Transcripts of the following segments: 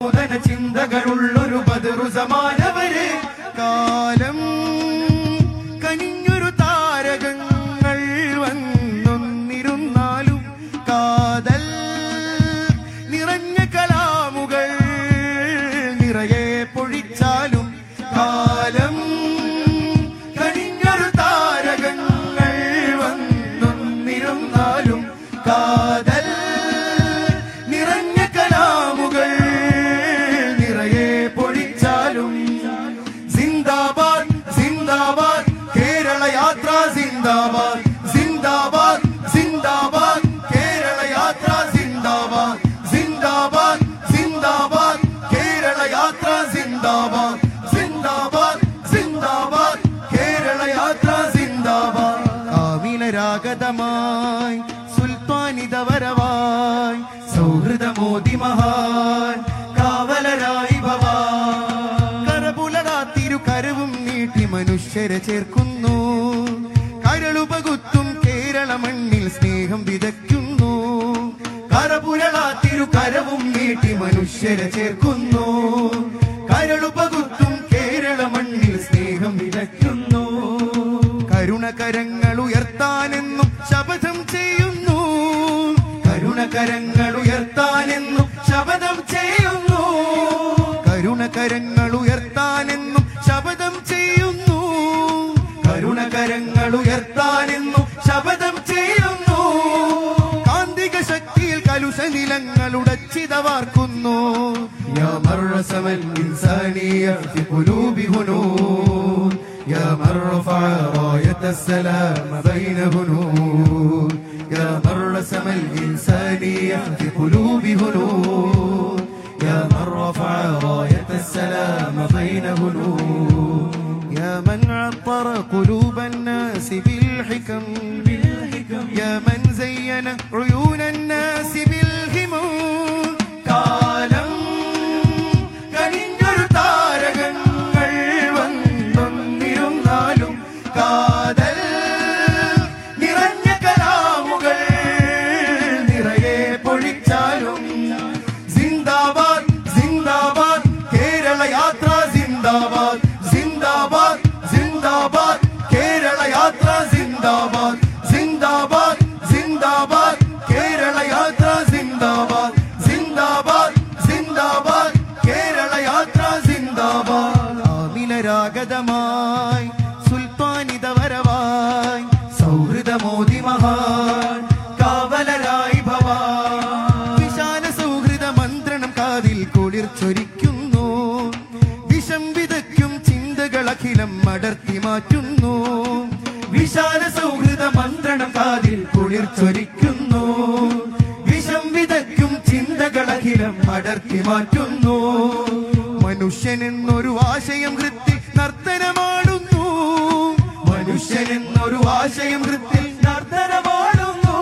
നൂതന ചിന്തകളുള്ളൊരു ബദറു സമാനവര്. കാലം താരകങ്ങൾ വന്നൊന്നിരുന്നാലും കാതൽ നിറയെ കാലം താരകങ്ങൾ കാതൽ മഹാൻ കാവലരായി ഭവാൻ. കരവും നീട്ടി മനുഷ്യരെ ചേർക്കുന്നു. കരളുപകുത്തും കേരള മണ്ണിൽ സ്നേഹം വിതയ്ക്കുന്നു. കരപുരളാത്തിരു കരവും നീട്ടി മനുഷ്യരെ ചേർക്കുന്നു. കരളുപകുത്തും കേരള മണ്ണിൽ സ്നേഹം വിതയ്ക്കുന്നു. കരുണകരങ്ങൾ ഉയർത്താനെന്നും ശപഥം ചെയ്യുന്നു. കരുണകരങ്ങൾ കരുണകരങ്ങൾ ഉയർത്താനെന്നും ശപഥം ചെയ്യുന്നു കാന്തിക ശക്തിയിൽ കലുഷ നിലങ്ങൾ ഉടച്ചിതവാർക്കുന്നു يا مرسم الإنسانية في قلوب هنود يا من رفع راية السلام بين هنود يا من رسم الإنسانية في قلوب هنود Amen. ആമിനരാഗതമായി സൗഹൃദ സൗഹൃദമോദി മഹാൻ. കാവലരായി ഭവാ വിശാല സൗഹൃദ മന്ത്രണം കാതിൽ കുളിർ ചൊരിക്കുന്നു. വിഷം വിതയ്ക്കും ചിന്തകൾ അഖിലം അടർത്തി മാറ്റുന്നു. വിശാല സൗഹൃദ മന്ത്രണം കാതിൽ കുളിർ ചൊരിക്കുന്നു. വിഷം വിതയ്ക്കും ചിന്തകൾ അഖിലം അടർത്തി മാറ്റുന്നു. മനുഷ്യനെന്നൊരു ആശയം കൃത്തിൽ നർത്തനമാടുന്നു മനുഷ്യനെന്നൊരു ആശയം കൃത്തിൽ നർത്തനമാടുന്നു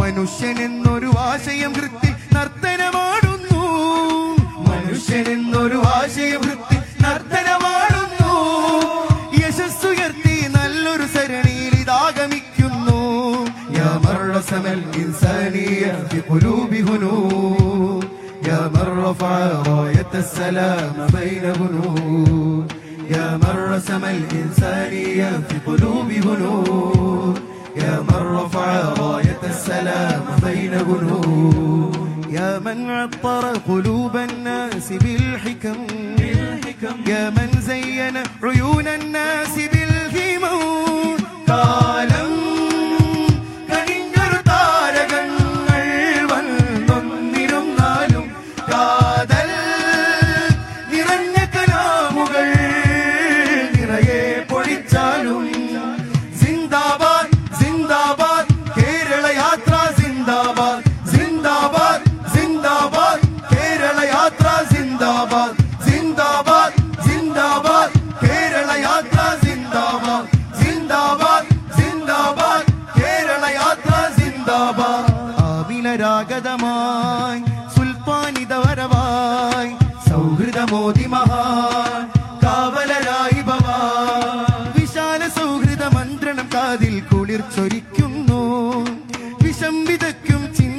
മനുഷ്യനെന്നൊരു ആശയം കൃത്തിൽ നർത്തനമാടുന്നു മനുഷ്യനെന്നൊരു ആശയം കൃത്തിൽ നർത്തനമാടുന്നു യശസ്സുയർത്തി നല്ലൊരു സരണിയിൽ ഇതാഗമിക്കുന്നു يا مرسم الإنسانية في قلوب هنود يا من رفع راية السلام بين هنود يا من رسم الإنسانية في قلوب هنود يا من رفع راية السلام بين هنود يا من عطر قلوب الناس بالحكم. يا من زين عيون الناس بالهمم കാലം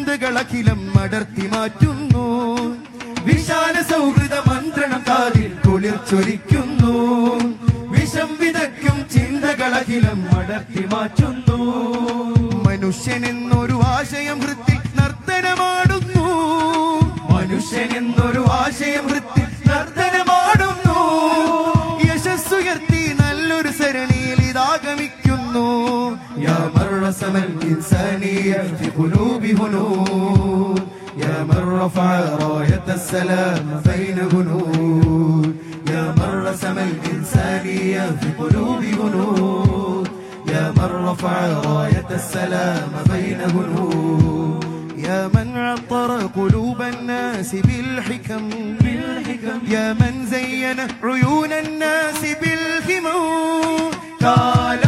ചിന്തകളഖിലം അടർത്തി മാറ്റുന്നു. വിശാല സൗഹൃദ മന്ത്രണം കാതിൽ കുളിർച്ചൊരിക്കുന്നു വിഷം വിതയ്ക്കും ചിന്തകളഖിലം അടർത്തി മാറ്റുന്നു. മനുഷ്യൻ എന്നൊരു ആശയം വൃത്തി നർത്തനമാടുന്നു. മനുഷ്യൻ എന്നൊരു ആശയം വൃത്തി നർത്തനമാടുന്നു. യശസ്സുയർത്തി നല്ലൊരു സരണിയിൽ النور يا من رسم الإنسانية في قلوب هنود. يا من رفع راية السلام بين هنود. يا من رسم الإنسانية في قلوب هنود. يا من رفع راية السلام بين هنود. يا من عطر قلوب الناس بالحكم, بالحكم. يا من زين عيون الناس بالهمم تعالى